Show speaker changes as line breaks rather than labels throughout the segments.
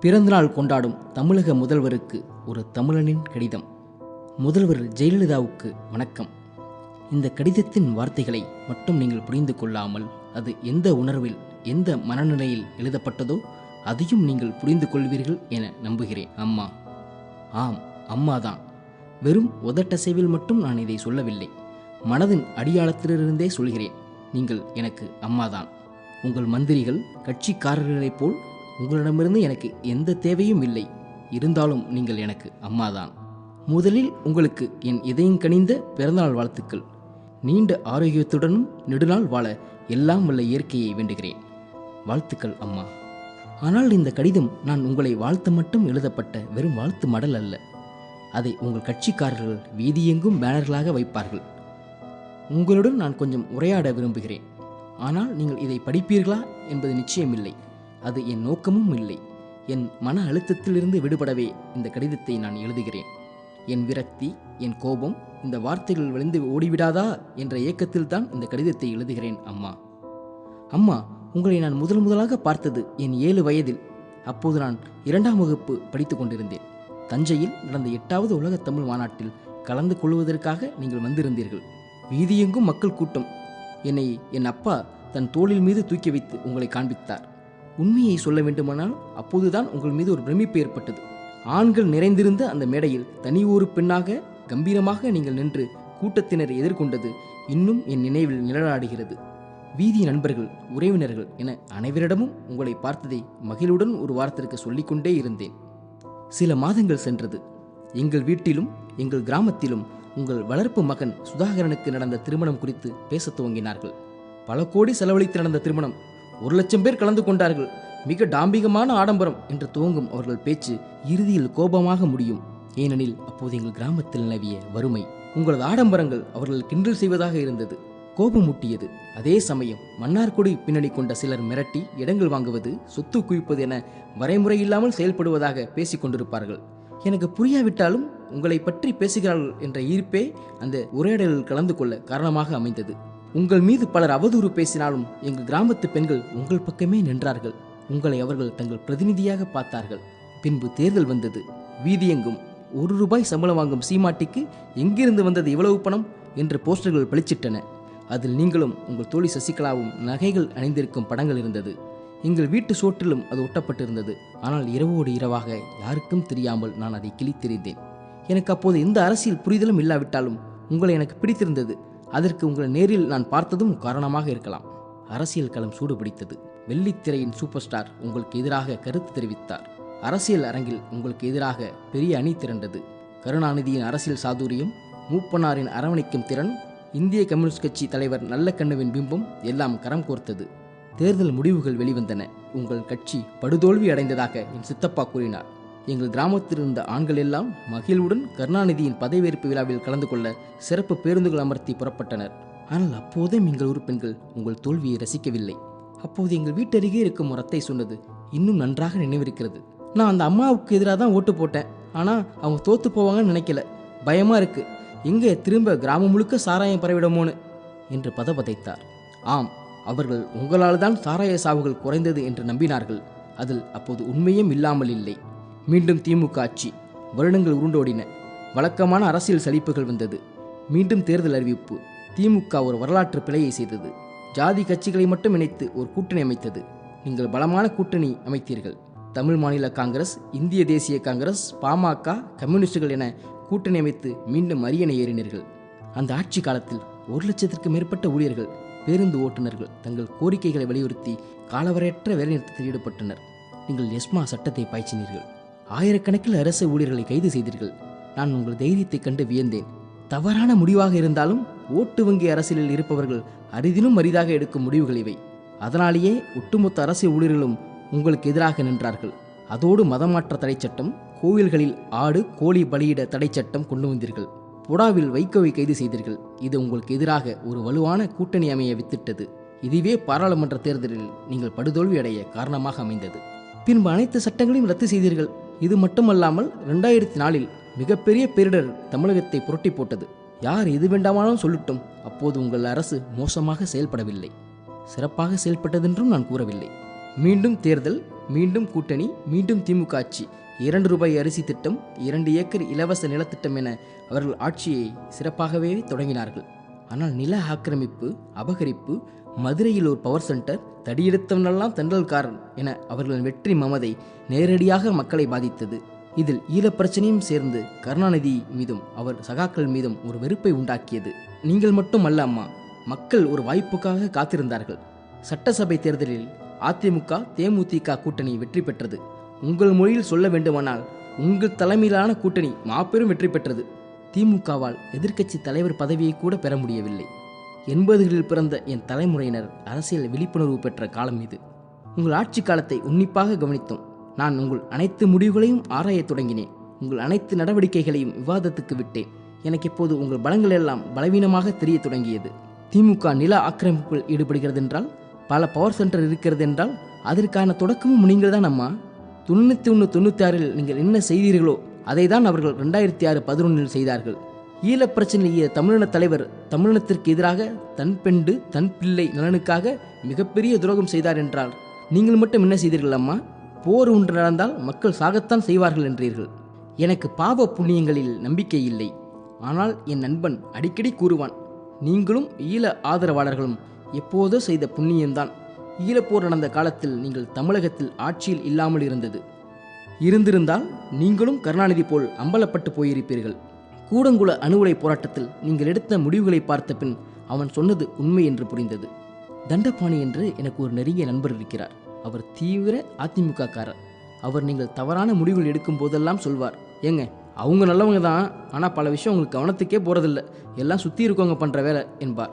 பிறந்தநாள் கொண்டாடும் தமிழக முதல்வருக்கு ஒரு தமிழனின் கடிதம். முதல்வர் ஜெயலலிதாவுக்கு வணக்கம். இந்த கடிதத்தின் வார்த்தைகளை மட்டும் நீங்கள் புரிந்து கொள்ளாமல் அது எந்த உணர்வில் எந்த மனநிலையில் எழுதப்பட்டதோ அதையும் நீங்கள் புரிந்து கொள்வீர்கள் என நம்புகிறேன் அம்மா. ஆம் அம்மாதான். வெறும் உதட்டசைவில் மட்டும் நான் இதை சொல்லவில்லை. மனதின் அடியாளத்திலிருந்தே சொல்கிறேன். நீங்கள் எனக்கு அம்மாதான். உங்கள் மந்திரிகள் கட்சிக்காரர்களைப் போல் உங்களிடமிருந்து எனக்கு எந்த தேவையும் இல்லை. இருந்தாலும் நீங்கள் எனக்கு அம்மாதான். முதலில் உங்களுக்கு என் இதயம் கனிந்த பிறந்தநாள் வாழ்த்துக்கள். நீண்ட ஆரோக்கியத்துடனும் நெடுநாள் வாழ எல்லாம் உள்ள இயற்கையை வேண்டுகிறேன். வாழ்த்துக்கள் அம்மா. ஆனால் இந்த கடிதம் நான் உங்களை வாழ்த்த மட்டும் எழுதப்பட்ட வெறும் வாழ்த்து மடல் அல்ல. அதை உங்கள் கட்சிக்காரர்கள் வீதியெங்கும் பேனர்களாக வைப்பார்கள். உங்களுடன் நான் கொஞ்சம் உரையாட விரும்புகிறேன். ஆனால் நீங்கள் இதை படிப்பீர்களா என்பது நிச்சயமில்லை. அது என் நோக்கமும் இல்லை. என் மன அழுத்தத்திலிருந்து விடுபடவே இந்த கடிதத்தை நான் எழுதுகிறேன். என் விரக்தி என் கோபம் இந்த வார்த்தைகள் விழுந்து ஓடிவிடாதா என்ற ஏக்கத்தில் தான் இந்த கடிதத்தை எழுதுகிறேன் அம்மா. அம்மா உங்களை நான் முதல் முதலாக பார்த்தது என் ஏழு வயதில். அப்போது நான் இரண்டாம் வகுப்பு படித்து கொண்டிருந்தேன். தஞ்சையில் நடந்த எட்டாவது உலக தமிழ் மாநாட்டில் கலந்து கொள்வதற்காக நீங்கள் வந்திருந்தீர்கள். வீதியெங்கும் மக்கள் கூட்டம். என்னை என் அப்பா தன் தோளில் மீது தூக்கி வைத்து உங்களை காண்பித்தார். உண்மையை சொல்ல வேண்டுமானால் அப்போதுதான் உங்கள் மீது ஒரு பிரமிப்பு ஏற்பட்டது. ஆண்கள் நிறைந்திருந்த அந்த மேடையில் தனி ஒரு பெண்ணாக கம்பீரமாக நீங்கள் நின்று கூட்டத்தினரை எதிர்கொண்டது இன்னும் என் நினைவில் நிழலாடுகிறது. வீதி நண்பர்கள் உறவினர்கள் என அனைவரிடமும் உங்களை பார்த்ததை மகிழுடன் ஒரு வாரத்திற்கு சொல்லிக்கொண்டே இருந்தேன். சில மாதங்கள் சென்றது. எங்கள் வீட்டிலும் எங்கள் கிராமத்திலும் உங்கள் வளர்ப்பு மகன் சுதாகரனுக்கு நடந்த திருமணம் குறித்து பேசத் துவங்கினார்கள். பல கோடி செலவழித்து நடந்த திருமணம் ஒரு லட்சம் பேர் கலந்து கொண்டார்கள். மிக டாம்பிகமான ஆடம்பரம் என்று துவங்கும் அவர்கள் பேச்சு இறுதியில் கோபமாக முடியும். ஏனெனில் அப்போது எங்கள் கிராமத்தில் நிலவிய வறுமை உங்களது ஆடம்பரங்கள் அவர்கள் கிண்டல் செய்வதாக இருந்தது. கோபமூட்டியது அதே சமயம் மன்னார்குடி பின்னணி கொண்ட சிலர் மிரட்டி இடங்கள் வாங்குவது சொத்து குவிப்பது என வரைமுறை இல்லாமல் செயல்படுவதாக பேசிக்கொண்டிருப்பார்கள் எனக்கு புரியாவிட்டாலும் உங்களை பற்றி பேசுகிறார்கள் என்ற ஈர்ப்பே அந்த உரையாடலில் கலந்து கொள்ள காரணமாக அமைந்தது. உங்கள் மீது பலர் அவதூறு பேசினாலும் எங்கள் கிராமத்து பெண்கள் உங்கள் பக்கமே நின்றார்கள். உங்களை அவர்கள் தங்கள் பிரதிநிதியாக பார்த்தார்கள். பின்பு தேர்தல் வந்தது. வீதியெங்கும் ஒரு ரூபாய் சம்பளம் வாங்கும் சீமாட்டிக்கு எங்கிருந்து வந்தது இவ்வளவு பணம் என்று போஸ்டர்கள் பளிச்சிட்டன. அதில் நீங்களும் உங்கள் தோழி சசிகலாவும் நகைகள் அணிந்திருக்கும் படங்கள் இருந்தது. எங்கள் வீட்டு சோற்றிலும் அது ஒட்டப்பட்டிருந்தது. ஆனால் இரவோடு இரவாக யாருக்கும் தெரியாமல் நான் அதை கிழித்தெறிந்தேன். எனக்கு அப்போது எந்த அரசியல் புரிதலும் இல்லாவிட்டாலும் உங்களை எனக்கு பிடித்திருந்தது. அதற்கு உங்களை நேரில் நான் பார்த்ததும் காரணமாக இருக்கலாம். அரசியல் களம் சூடுபிடித்தது. வெள்ளித்திரையின் சூப்பர் ஸ்டார் உங்களுக்கு எதிராக கருத்து தெரிவித்தார். அரசியல் அரங்கில் உங்களுக்கு எதிராக பெரிய அணி திரண்டது. கருணாநிதியின் அரசியல் சாதுரியம் மூப்பனாரின் அரவணைக்கும் திறன் இந்திய கம்யூனிஸ்ட் கட்சி தலைவர் நல்லக்கண்ணுவின் பிம்பம் எல்லாம் கரம் கோர்த்தது. தேர்தல் முடிவுகள் வெளிவந்தன. உங்கள் கட்சி படுதோல்வி அடைந்ததாக என் சித்தப்பா கூறினார். எங்கள் கிராமத்தில் இருந்த ஆண்கள் எல்லாம் மகிழ்வுடன் கருணாநிதியின் பதவியேற்பு விழாவில் கலந்து கொள்ள சிறப்பு பேருந்துகள் அமர்த்தி புறப்பட்டனர். ஆனால் அப்போதும் எங்கள் ஊர் உங்கள் தோல்வியை ரசிக்கவில்லை. அப்போது எங்கள் வீட்டருகே இருக்கும் ஒரு அத்தை சொன்னது இன்னும் நன்றாக நினைவிருக்கிறது. நான் அந்த அம்மாவுக்கு எதிராக தான் ஓட்டு போட்டேன். ஆனால் அவங்க தோத்து போவாங்கன்னு நினைக்கல. பயமாக இருக்கு. எங்கே திரும்ப கிராமம் முழுக்க சாராயம் பரவிடுமோன்னு? என்று பதபதைத்தார். ஆம் அவர்கள் உங்களால் தான் சாராய சாவுகள் குறைந்தது என்று நம்பினார்கள். அதில் அப்போது உண்மையும் இல்லாமல் இல்லை. மீண்டும் திமுக ஆட்சி. வருடங்கள் உருண்டோடின. வழக்கமான அரசியல் சலிப்புகள் வந்தது. மீண்டும் தேர்தல் அறிவிப்பு. திமுக ஒரு வரலாற்று பிழையை செய்தது. ஜாதி கட்சிகளை மட்டும் இணைத்து ஒரு கூட்டணி அமைத்தது. நீங்கள் பலமான கூட்டணி அமைத்தீர்கள். தமிழ் மாநில காங்கிரஸ் இந்திய தேசிய காங்கிரஸ் பாமக கம்யூனிஸ்டுகள் என கூட்டணி அமைத்து மீண்டும் அரியணை ஏறினீர்கள். அந்த ஆட்சி காலத்தில் ஒரு லட்சத்திற்கு மேற்பட்ட ஊழியர்கள் பேருந்து ஓட்டுநர்கள் தங்கள் கோரிக்கைகளை வலியுறுத்தி காலவரையற்ற வேலைநிறுத்தத்தில் ஈடுபட்டனர். நீங்கள் எஸ்மா சட்டத்தை பாய்ச்சினீர்கள். ஆயிரக்கணக்கில் அரசு ஊழியர்களை கைது செய்தீர்கள். நான் உங்கள் தைரியத்தைக் கண்டு வியந்தேன். தவறான முடிவாக இருந்தாலும் ஓட்டு வங்கி அரசியலில் இருப்பவர்கள் அரிதினும் அரிதாக எடுக்கும் முடிவுகள் இவை. அதனாலேயே ஒட்டுமொத்த அரசு ஊழியர்களும் உங்களுக்கு எதிராக நின்றார்கள். அதோடு மதமாற்ற தடைச் சட்டம் கோவில்களில் ஆடு கோழி பலியிட தடைச் சட்டம் கொண்டு வந்தீர்கள். புடாவில் வைகோவை கைது செய்தீர்கள். இது உங்களுக்கு எதிராக ஒரு வலுவான கூட்டணி அமைய வித்திட்டது. இதுவே பாராளுமன்ற தேர்தலில் நீங்கள் படுதோல்வி அடைய காரணமாக அமைந்தது. பின்பு அனைத்து சட்டங்களையும் ரத்து செய்தீர்கள். இது மட்டுமல்லாமல் ரெண்டாயிரத்தி நாலில் மிகப்பெரிய பேரிடர் தமிழகத்தை புரட்டி போட்டது. யார் எது வேண்டாமாலும் சொல்லட்டும். அப்போது உங்கள் அரசு மோசமாக செயல்படவில்லை. சிறப்பாக செயல்பட்டதென்றும் நான் கூறவில்லை. மீண்டும் தேர்தல் மீண்டும் கூட்டணி மீண்டும் திமுக ஆட்சி. இரண்டு ரூபாய் அரிசி திட்டம் இரண்டு ஏக்கர் இலவச நிலத்திட்டம் என அவர்கள் ஆட்சியை சிறப்பாகவே தொடங்கினார்கள். ஆனால் நில ஆக்கிரமிப்பு அபகரிப்பு மதுரையில் ஒரு பவர் சென்டர் தடியெடுத்தவனெல்லாம் தென்றல்காரன் என அவர்களின் வெற்றி மமதை நேரடியாக மக்களை பாதித்தது. இதில் ஈழப் பிரச்சனையும் சேர்ந்து கருணாநிதி மீதும் அவர் சகாக்கள் மீதும் ஒரு வெறுப்பை உண்டாக்கியது. நீங்கள் மட்டும் அல்ல அம்மா மக்கள் ஒரு வாய்ப்புக்காக காத்திருந்தார்கள். சட்டசபை தேர்தலில் அதிமுக தேமுதிக கூட்டணி வெற்றி பெற்றது. உங்கள் மொழியில் சொல்ல வேண்டுமானால் உங்கள் தலைமையிலான கூட்டணி மாபெரும் வெற்றி பெற்றது. திமுகவால் எதிர்க்கட்சி தலைவர் பதவியை கூட பெற முடியவில்லை. எண்பதுகளில் பிறந்த என் தலைமுறையினர் அரசியல் விழிப்புணர்வு பெற்ற காலம் இது. உங்கள் ஆட்சி காலத்தை உன்னிப்பாக கவனித்தோம் நான் உங்கள் அனைத்து முடிவுகளையும் ஆராயத் தொடங்கினேன். உங்கள் அனைத்து நடவடிக்கைகளையும் விவாதத்துக்கு விட்டேன். எனக்கு இப்போது உங்கள் பலங்கள் எல்லாம் பலவீனமாக தெரிய தொடங்கியது. திமுக நில ஆக்கிரமிப்பில் ஈடுபடுகிறது என்றால் பல பவர் சென்டர் இருக்கிறது என்றால் அதற்கான தொடக்கமும் நீங்கள் தான் அம்மா. தொண்ணூற்றி ஒன்று தொண்ணூற்றி ஆறில் நீங்கள் என்ன செய்தீர்களோ அதை தான் அவர்கள் ரெண்டாயிரத்தி ஆறு பதினொன்றில் செய்தார்கள். ஈழப் பிரச்சனையிலேயே தமிழின தலைவர் தமிழினத்திற்கு எதிராக தன் பெண்டு தன் பிள்ளை நலனுக்காக மிகப்பெரிய துரோகம் செய்தார் என்றால் நீங்கள் மட்டும் என்ன செய்தீர்கள் அம்மா? போர் ஒன்று நடந்தால் மக்கள் சாகத்தான் செய்வார்கள் என்றீர்கள். எனக்கு பாவ புண்ணியங்களில் நம்பிக்கை இல்லை. ஆனால் என் நண்பன் அடிக்கடி கூறுவான் நீங்களும் ஈழ ஆதரவாளர்களும் எப்போதோ செய்த புண்ணியம்தான். ஈழப்போர் நடந்த காலத்தில் நீங்கள் தமிழகத்தில் ஆட்சியில் இல்லாமல் இருந்தது. இருந்திருந்தால் நீங்களும் கருணாநிதி போல் அம்பலப்பட்டு போயிருப்பீர்கள். கூடங்குள அணுவுலை போராட்டத்தில் நீங்கள் எடுத்த முடிவுகளை பார்த்த பின் அவன் சொன்னது உண்மை என்று புரிந்தது. தண்டபாணி என்று எனக்கு ஒரு நெருங்கிய நண்பர் இருக்கிறார். அவர் தீவிர அதிமுக காரர் அவர் நீங்கள் தவறான முடிவுகள் எடுக்கும் போதெல்லாம் சொல்வார். ஏங்க அவங்க நல்லவங்க தான். ஆனால் பல விஷயம் உங்களுக்கு கவனத்துக்கே போகிறதில்ல எல்லாம் சுற்றி இருக்கவங்க பண்ணுற வேலை என்பார்.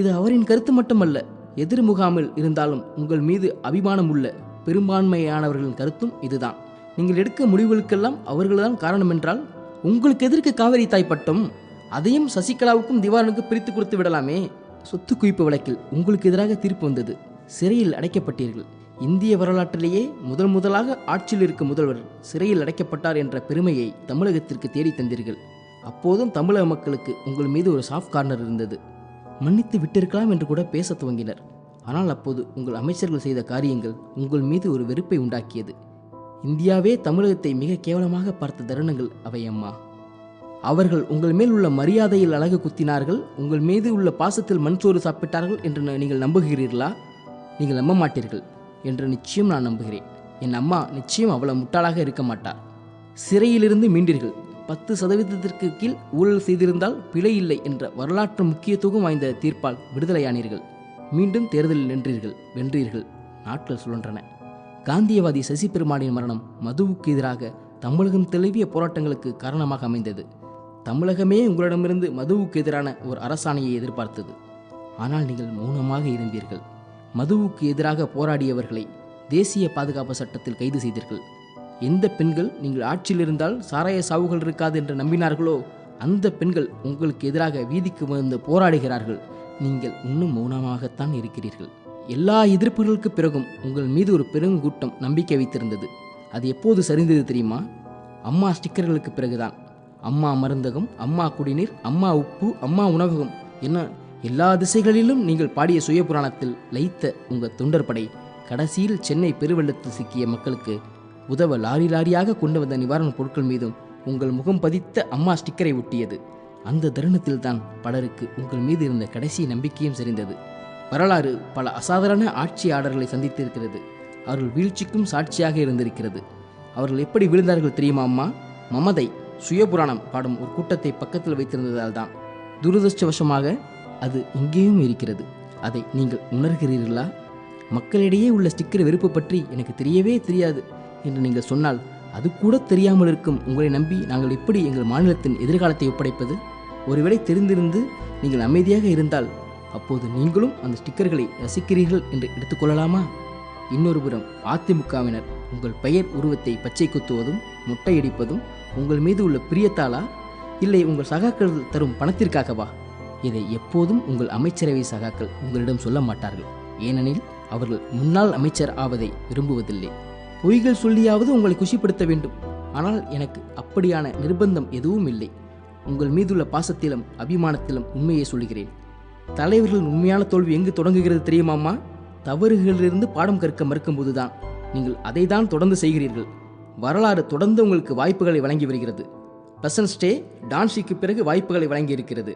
இது அவரின் கருத்து மட்டுமல்ல. எதிர் முகாமில் இருந்தாலும் உங்கள் மீது அபிமானம் உள்ள பெரும்பான்மையானவர்களின் கருத்தும் இதுதான். நீங்கள் எடுக்க முடிவுகளுக்கெல்லாம் அவர்கள்தான் காரணம் என்றால் உங்களுக்கு எதிர்க்கு காவிரி தாய் பட்டம் அதையும் சசிகலாவுக்கும் திவானுக்கு பிரித்து கொடுத்து விடலாமே. சொத்து குவிப்பு வழக்கில் உங்களுக்கு எதிராக தீர்ப்பு வந்தது. சிறையில் அடைக்கப்பட்டீர்கள். இந்திய வரலாற்றிலேயே முதல் முதலாக ஆட்சியில் இருக்கும் முதல்வர் சிறையில் அடைக்கப்பட்டார் என்ற பெருமையை தமிழகத்திற்கு தேடி தந்தீர்கள். அப்போதும் தமிழக மக்களுக்கு உங்கள் மீது ஒரு சாஃப்ட் கார்னர் இருந்தது. மன்னித்து விட்டிருக்கலாம் என்று கூட பேச துவங்கினர். ஆனால் அப்போது உங்கள் அமைச்சர்கள் செய்த காரியங்கள் உங்கள் மீது ஒரு வெறுப்பை உண்டாக்கியது. இந்தியாவே தமிழகத்தை மிக கேவலமாக பார்த்த தருணங்கள் அவை அம்மா அவர்கள் உங்கள் மேல் உள்ள மரியாதையில் அழகு குத்தினார்கள் உங்கள் மீது உள்ள பாசத்தில் மண்சோறு சாப்பிட்டார்கள் என்று ந- நீங்கள் நம்புகிறீர்களா? நீங்கள் நம்ப மாட்டீர்கள் என்று நிச்சயம் நான் நம்புகிறேன். என் அம்மா நிச்சயம் அவ்வளவு முட்டாளாக இருக்க மாட்டார் சிறையிலிருந்து மீண்டீர்கள். பத்து சதவீதத்திற்கு கீழ் ஊழல் செய்திருந்தால் பிழை இல்லை என்ற வரலாற்று முக்கியத்துவம் வாய்ந்த தீர்ப்பால் விடுதலையானீர்கள். மீண்டும் தேர்தலில் நின்றீர்கள் வென்றீர்கள். நாட்கள் சுழன்றன. காந்தியவாதி சசி பெருமானின் மரணம் மதுவுக்கு எதிராக தமிழகம் தெளிவிய போராட்டங்களுக்கு காரணமாக அமைந்தது. தமிழகமே உங்களிடமிருந்து மதுவுக்கு எதிரான ஒரு அரசாணையை எதிர்பார்த்தது. ஆனால் நீங்கள் மௌனமாக இருந்தீர்கள். மதுவுக்கு எதிராக போராடியவர்களை தேசிய பாதுகாப்பு சட்டத்தில் கைது செய்தீர்கள். எந்த பெண்கள் நீங்கள் ஆட்சியில் இருந்தால் சாராய சாவுகள் இருக்காது என்று நம்பினார்களோ அந்த பெண்கள் உங்களுக்கு எதிராக வீதிக்கு வந்து போராடுகிறார்கள். நீங்கள் இன்னும் மௌனமாகத்தான் இருக்கிறீர்கள். எல்லா எதிர்ப்புகளுக்கு பிறகும் உங்கள் மீது ஒரு பெருங்கூட்டம் நம்பிக்கை வைத்திருந்தது. அது எப்போது சரிந்தது தெரியுமா? அம்மா ஸ்டிக்கர்களுக்கு பிறகுதான். அம்மா மருந்தகம் அம்மா குடிநீர் அம்மா உப்பு அம்மா உணவகம் என்ன எல்லா திசைகளிலும் நீங்கள் பாடிய சுய புராணத்தில் லைத்த உங்கள் தொண்டர் படை கடைசியில் சென்னை பெருவெள்ளத்தில் சிக்கிய மக்களுக்கு உதவ லாரி லாரியாக கொண்டு வந்த நிவாரணப் பொருட்கள் மீதும் உங்கள் முகம் பதித்த அம்மா ஸ்டிக்கரை ஒட்டியது. அந்த தருணத்தில்தான் பலருக்கு உங்கள் மீது இருந்த கடைசி நம்பிக்கையும் சரிந்தது. வரலாறு பல அசாதாரண ஆட்சியாளர்களை சந்தித்திருக்கிறது. அவர்கள் வீழ்ச்சிக்கும் சாட்சியாக இருந்திருக்கிறது. அவர்கள் எப்படி விழுந்தார்கள் தெரியுமா அம்மா? மமதை சுயபுராணம் பாடும் ஒரு கூட்டத்தை பக்கத்தில் வைத்திருந்ததால் தான். துரதிருஷ்டவசமாக அது இங்கேயும் இருக்கிறது. அதை நீங்கள் உணர்கிறீர்களா? மக்களிடையே உள்ள ஸ்டிக்கர் வெறுப்பு பற்றி எனக்கு தெரியவே தெரியாது என்று நீங்கள் சொன்னால் அது கூட தெரியாமல் இருக்கும். உங்களை நம்பி நாங்கள் எப்படி எங்கள் மாநிலத்தின் எதிர்காலத்தை ஒப்படைப்பது? ஒருவேளை தெரிந்திருந்து நீங்கள் அமைதியாக இருந்தால் அப்போது நீங்களும் அந்த ஸ்டிக்கர்களை ரசிக்கிறீர்கள் என்று எடுத்துக்கொள்ளலாமா? இன்னொரு புறம் அதிமுகவினர் உங்கள் பெயர் உருவத்தை பச்சை குத்துவதும் முட்டையடிப்பதும் உங்கள் மீது உள்ள பிரியத்தாலா இல்லை உங்கள் சகாக்கள் தரும் பணத்திற்காகவா? இதை எப்போதும் உங்கள் அமைச்சரவை சகாக்கள் உங்களிடம் சொல்ல மாட்டார்கள். ஏனெனில் அவர்கள் முன்னாள் அமைச்சர் ஆவதை விரும்புவதில்லை. பொய்கள் சொல்லியாவது உங்களை குஷிப்படுத்த வேண்டும். ஆனால் எனக்கு அப்படியான நிர்பந்தம் எதுவும் இல்லை. உங்கள் மீதுள்ள பாசத்திலும் அபிமானத்திலும் உண்மையை சொல்கிறேன் தலைவர்களின் உண்மையான தோல்வி எங்கு தொடங்குகிறது தெரியுமாம்மா தவறுகளிலிருந்து பாடம் கற்க மறுக்கும்போதுதான். நீங்கள் அதை தான் தொடர்ந்து செய்கிறீர்கள். வரலாறு தொடர்ந்து உங்களுக்கு வாய்ப்புகளை வழங்கி வருகிறது. பிரசன்ட் ஸ்டே டான்ஸிக்கு பிறகு வாய்ப்புகளை வழங்கியிருக்கிறது.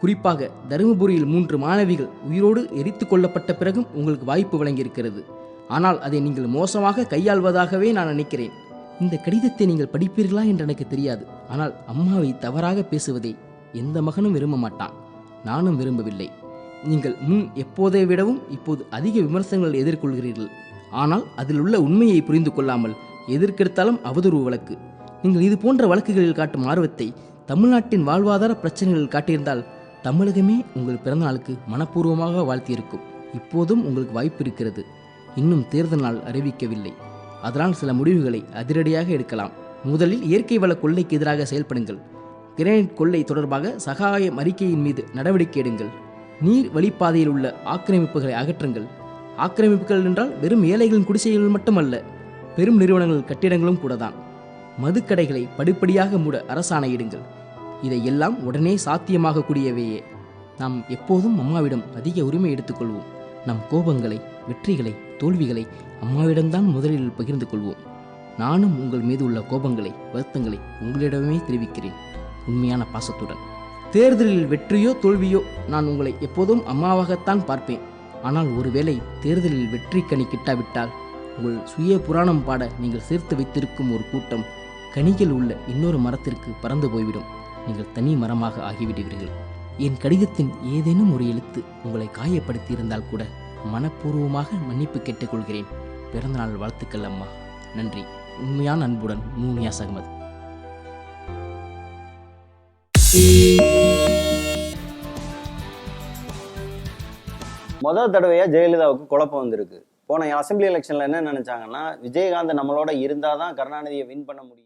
குறிப்பாக தருமபுரியில் மூன்று மாணவிகள் உயிரோடு எரித்து கொள்ளப்பட்ட பிறகும் உங்களுக்கு வாய்ப்பு வழங்கியிருக்கிறது. ஆனால் அதை நீங்கள் மோசமாக கையாள்வதாகவே நான் நினைக்கிறேன். இந்த கடிதத்தை நீங்கள் படிப்பீர்களா என்று எனக்கு தெரியாது. ஆனால் அம்மாவை தவறாக பேசுவதை எந்த மகனும் விரும்ப மாட்டான். நானும் விரும்பவில்லை. நீங்கள் முன் எப்போதை விடவும் இப்போது அதிக விமர்சனங்கள் எதிர்கொள்கிறீர்கள். ஆனால் அதில் உள்ள உண்மையை புரிந்து கொள்ளாமல் எதிர்க்கெடுத்தாலும் அவதூறு வழக்கு. நீங்கள் இது போன்ற வழக்குகளில் காட்டும் ஆர்வத்தை தமிழ்நாட்டின் வாழ்வாதார பிரச்சனைகளில் காட்டியிருந்தால் தமிழகமே உங்கள் பிறந்தநாளுக்கு மனப்பூர்வமாக வாழ்த்தியிருக்கும். இப்போதும் உங்களுக்கு வாய்ப்பு இருக்கிறது. இன்னும் தேர்தல் நாள் அறிவிக்கவில்லை. அதனால் சில முடிவுகளை அதிரடியாக எடுக்கலாம். முதலில் இயற்கை வள கொள்ளைக்கு எதிராக செயல்படுங்கள். கிரானைட் கொள்ளை தொடர்பாக சகாயம் அறிக்கையின் மீது நடவடிக்கை எடுங்கள். நீர் வழிப்பாதையில் உள்ள ஆக்கிரமிப்புகளை அகற்றுங்கள். ஆக்கிரமிப்புகள் என்றால் வெறும் ஏழைகளின் குடிசைகள் மட்டுமல்ல பெரும் நிறுவனங்கள் கட்டிடங்களும் கூட தான் மதுக்கடைகளை படிப்படியாக மூட அரசாணையிடுங்கள். இதையெல்லாம் உடனே சாத்தியமாகக்கூடியவையே. நாம் எப்போதும் அம்மாவிடம் அதிக உரிமை எடுத்துக்கொள்வோம் நம் கோபங்களை வெற்றிகளை தோல்விகளை அம்மாவிடம்தான் முதலில் பகிர்ந்து கொள்வோம். நானும் உங்கள் மீது உள்ள கோபங்களை வருத்தங்களை உங்களிடமே தெரிவிக்கிறேன். உண்மையான பாசத்துடன். தேர்தலில் வெற்றியோ தோல்வியோ நான் உங்களை எப்போதும் அம்மாவாகத்தான் பார்ப்பேன். ஆனால் ஒருவேளை தேர்தலில் வெற்றி கனி கிட்டாவிட்டால் உங்கள் சுய புராணம் பாட நீங்கள் சேர்த்து வைத்திருக்கும் ஒரு கூட்டம் கனிகள் உள்ள இன்னொரு மரத்திற்கு பறந்து போய்விடும். நீங்கள் தனி மரமாக ஆகிவிடுவீர்கள். என் கடிதத்தின் ஏதேனும் ஒரு எழுத்து உங்களை காயப்படுத்தியிருந்தால் கூட மனப்பூர்வமாக மன்னிப்பு கேட்டுக்கொள்கிறேன். பிறந்தநாள் வாழ்த்துக்கள் அம்மா. நன்றி. உண்மையான அன்புடன் மூமியாஸ் அகமது.
முதல் தடவையா ஜெயலலிதாவுக்கு குழப்பம் வந்திருக்கு. போன அசெம்பிளி எலெக்ஷன்ல என்ன நினைச்சாங்கன்னா விஜயகாந்த் நம்மளோட இருந்தாதான் கருணாநிதியை வின் பண்ண முடியும்.